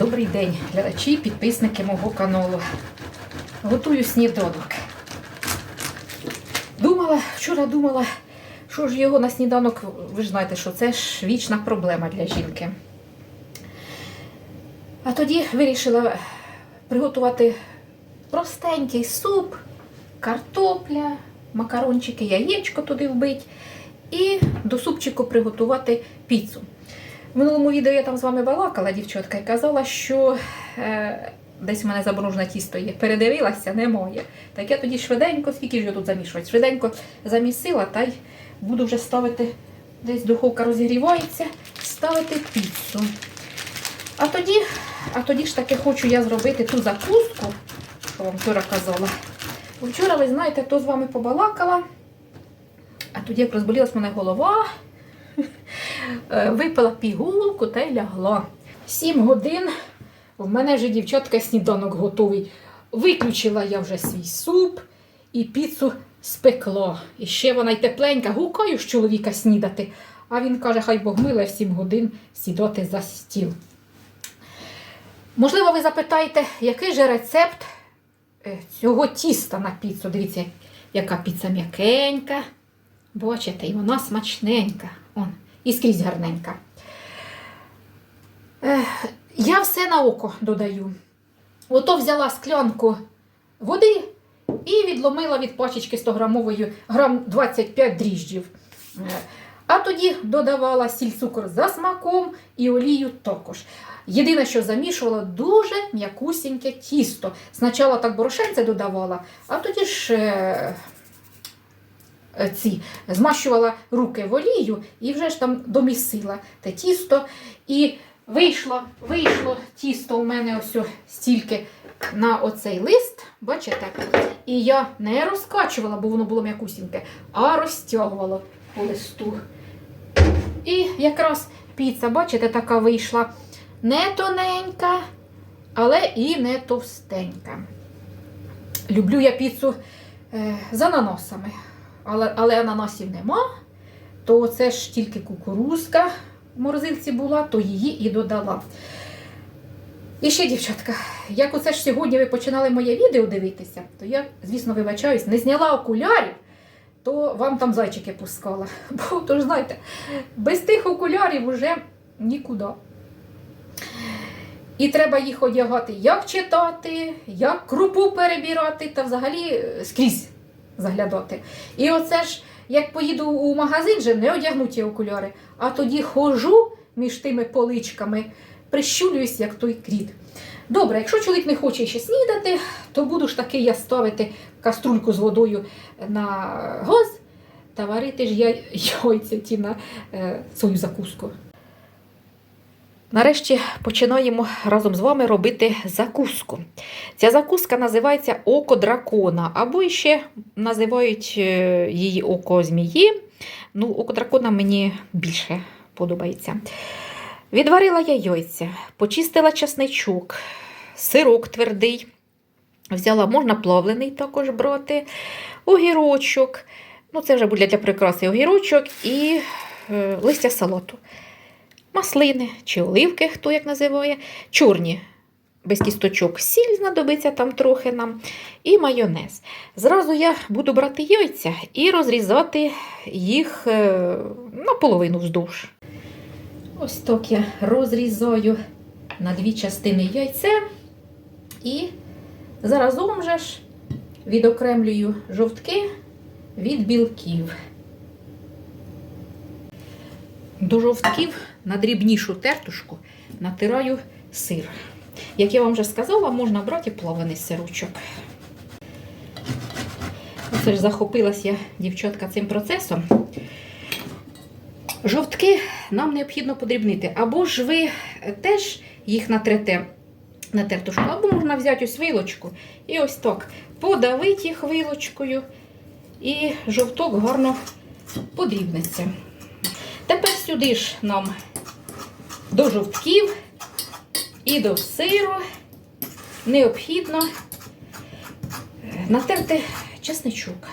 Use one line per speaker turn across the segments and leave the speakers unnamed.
Добрий день, глядачі, підписники мого каналу. Готую сніданок. Думала, вчора думала, що ж його на сніданок, ви ж знаєте, що це ж вічна проблема для жінки. А тоді вирішила приготувати простенький суп, картопля, макарончики, яєчко туди вбить і до супчику приготувати піцу. В минулому відео я там з вами балакала, дівчатка, і казала, що е, десь в мене заморожене тісто є. Передивилася, немає. Так я тоді швиденько, скільки ж його тут замішувати? Швиденько замісила та й буду вже ставити, десь духовка розігрівається, ставити піцу. А тоді, а тоді ж таки хочу я зробити ту закуску, що вам вчора казала. Вчора, ви знаєте, то з вами побалакала, а тоді як розболілась мене голова. Е, Випила пігулку та й лягла. Сім годин в мене вже дівчатка сніданок готовий. Виключила я вже свій суп і піцу спекла. І ще вона й тепленька. Гукаю ж чоловіка снідати. А він каже, хай Бог миле в сім годин сідати за стіл. Можливо, ви запитаєте, який же рецепт е, цього тіста на піцу? Дивіться, яка піца м'якенька. Бачите, і вона смачненька. Он, і скрізь гарненька. Я все на око додаю. Ото взяла склянку води і відломила від пачечки 100 грамової грам 25 дріжджів. А тоді додавала сіль цукор за смаком і олію також. Єдине, що замішувала дуже м'якусіньке тісто. Спочатку так борошенце додавала, а тоді ж ці, змащувала руки в олію і вже ж там домісила те тісто. І вийшло, вийшло тісто у мене ось стільки на оцей лист, бачите? І я не розкачувала, бо воно було м'якусіньке, а розтягувала по листу. І якраз піца, бачите, така вийшла не тоненька, але і не товстенька. Люблю я піцу е, з ананасами, але, але ананасів нема, то це ж тільки кукурузка в морозилці була, то її і додала. І ще, дівчатка, як оце ж сьогодні ви починали моє відео дивитися, то я, звісно, вибачаюсь, не зняла окулярів, то вам там зайчики пускала. Бо то ж знаєте, без тих окулярів уже нікуди. І треба їх одягати, як читати, як крупу перебирати та взагалі е, скрізь заглядати. І оце ж, як поїду у магазин, вже не одягнуті окуляри, а тоді хожу між тими поличками, прищулююсь, як той кріт. Добре, якщо чоловік не хоче ще снідати, то буду ж таки я ставити каструльку з водою на газ та варити ж я яйця ті на е, свою закуску. Нарешті починаємо разом з вами робити закуску. Ця закуска називається око дракона, або ще називають е, її око змії. Ну, око дракона мені більше подобається. Відварила я яйця, почистила часничок, сирок твердий. Взяла, можна плавлений також брати, огірочок. Ну, це вже буде для прикраси огірочок і е, листя салату маслини чи оливки, хто як називає, чорні без кісточок, сіль знадобиться там трохи нам, і майонез. Зразу я буду брати яйця і розрізати їх е, наполовину вздовж. Ось так я розрізаю на дві частини яйця і заразом же ж відокремлюю жовтки від білків. До жовтків на дрібнішу тертушку натираю сир. Як я вам вже сказала, можна брати плаваний сирочок. Оце ж захопилась я, дівчатка, цим процесом. Жовтки нам необхідно подрібнити. Або ж ви теж їх натрете на тертушку, або можна взяти ось вилочку і ось так подавити їх вилочкою, і жовток гарно подрібнеться. Тепер сюди ж нам до жовтків і до сиру необхідно е, натерти чесничок.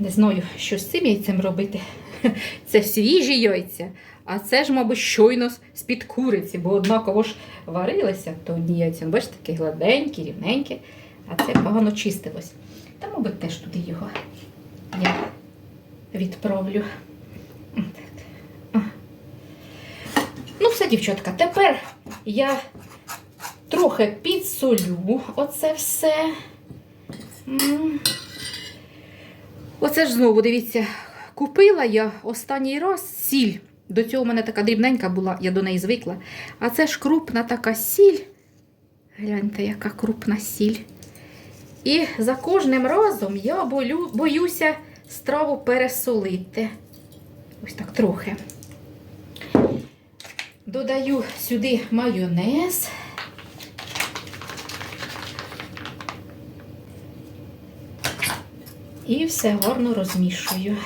Не знаю, що з цим яйцем робити. Це свіжі яйця. А це ж, мабуть, щойно з-під куриці, бо однаково ж варилися, то одні яйця, бачите, такі гладенькі, рівненькі, а це погано чистилось. Та, мабуть, теж туди його я відправлю. Ну, все, дівчатка, тепер я трохи підсолю оце все. Оце ж знову, дивіться, купила я останній раз сіль. До цього в мене така дрібненька була, я до неї звикла. А це ж крупна така сіль. Гляньте, яка крупна сіль. І за кожним разом я болю, боюся страву пересолити. Ось так трохи. Додаю сюди майонез. І все гарно розмішую.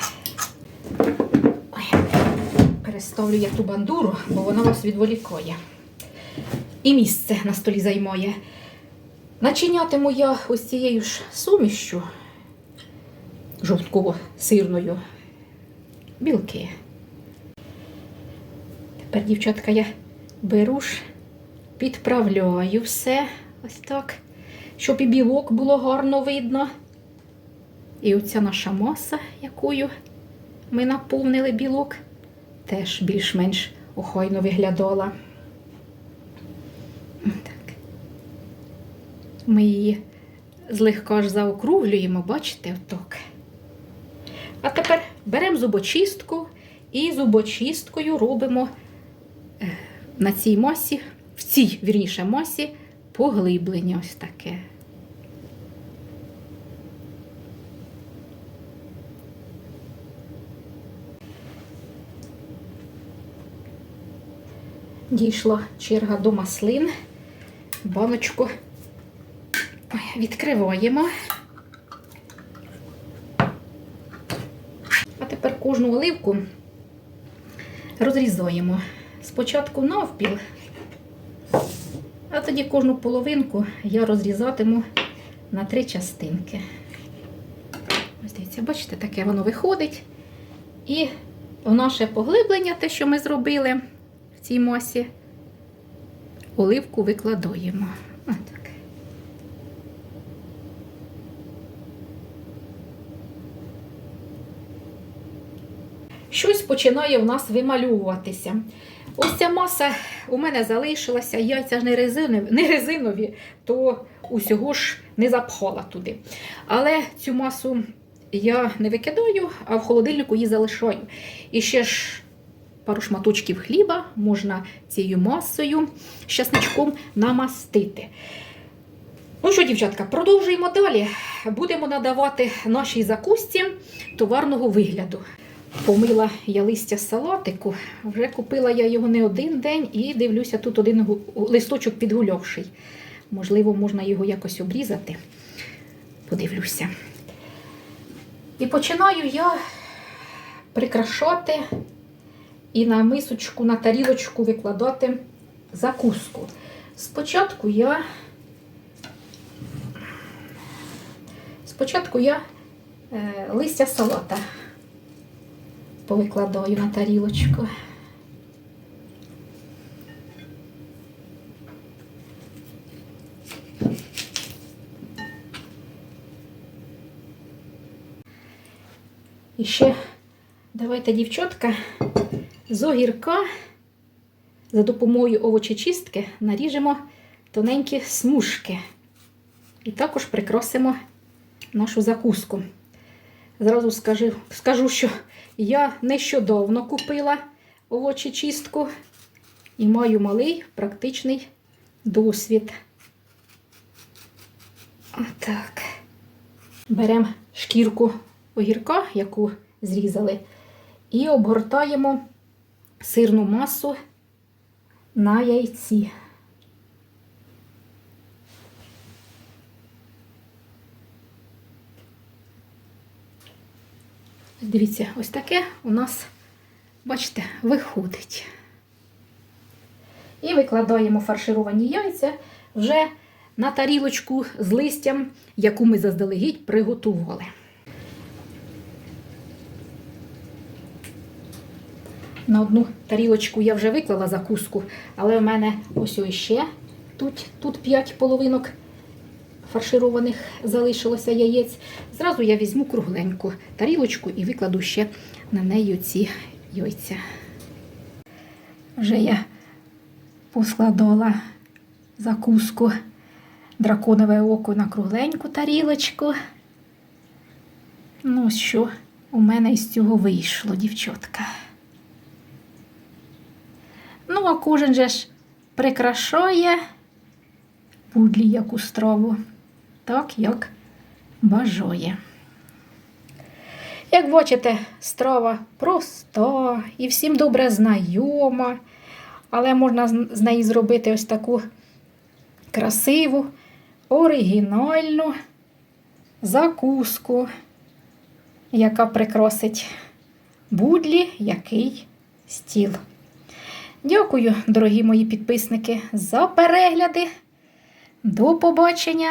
Переставлю я ту бандуру, бо вона вас відволікає. І місце на столі займає. Начинятиму я ось цією ж сумішчю жовтково-сирною білки. Тепер, дівчатка, я беру ж, підправляю все ось так, щоб і білок було гарно видно. І оця наша маса, якою ми наповнили білок, теж більш-менш охайно виглядала. Ми її злегка ж заокруглюємо, бачите, отак. А тепер беремо зубочистку і зубочисткою робимо е, на цій масі, в цій, вірніше, масі, поглиблення ось таке. Дійшла черга до маслин. Баночку відкриваємо. А тепер кожну оливку розрізаємо. Спочатку навпіл, а тоді кожну половинку я розрізатиму на три частинки. Ось дивіться, бачите, таке воно виходить. І в наше поглиблення, те, що ми зробили в цій масі, оливку викладаємо. Отак. Щось починає в нас вимальовуватися. Ось ця маса у мене залишилася, яйця ж не резинові, не резинові, то усього ж не запхала туди. Але цю масу я не викидаю, а в холодильнику її залишаю. І ще ж пару шматочків хліба можна цією масою з часничком намастити. Ну що, дівчатка, продовжуємо далі. Будемо надавати нашій закусці товарного вигляду. Помила я листя салатику, вже купила я його не один день і дивлюся, тут один листочок підгульовший. Можливо, можна його якось обрізати. Подивлюся. І починаю я прикрашати і на мисочку, на тарілочку викладати закуску. Спочатку я спочатку я е, листя салата повикладаю на тарілочку. І ще давайте, дівчатка, з огірка за допомогою овочечистки наріжемо тоненькі смужки. І також прикрасимо нашу закуску. Зразу скажу, скажу, що я нещодавно купила овочечистку і маю малий практичний досвід. Отак. Беремо шкірку огірка, яку зрізали, і обгортаємо сирну масу на яйці. Дивіться, ось таке у нас, бачите, виходить. І викладаємо фаршировані яйця вже на тарілочку з листям, яку ми заздалегідь приготували. На одну тарілочку я вже виклала закуску, але в мене ось іще тут, тут 5 половинок фаршированих залишилося яєць. Зразу я візьму кругленьку тарілочку і викладу ще на неї ці яйця. Вже я поскладала закуску драконове око на кругленьку тарілочку. Ну, що у мене із цього вийшло, дівчатка. Ну, а кожен же ж прикрашає пудлі яку страву, так як бажає. Як бачите, страва проста і всім добре знайома, але можна з- неї зробити ось таку красиву, оригінальну закуску, яка прикрасить будлі який стіл. Дякую, дорогі мої підписники, за перегляди. До побачення,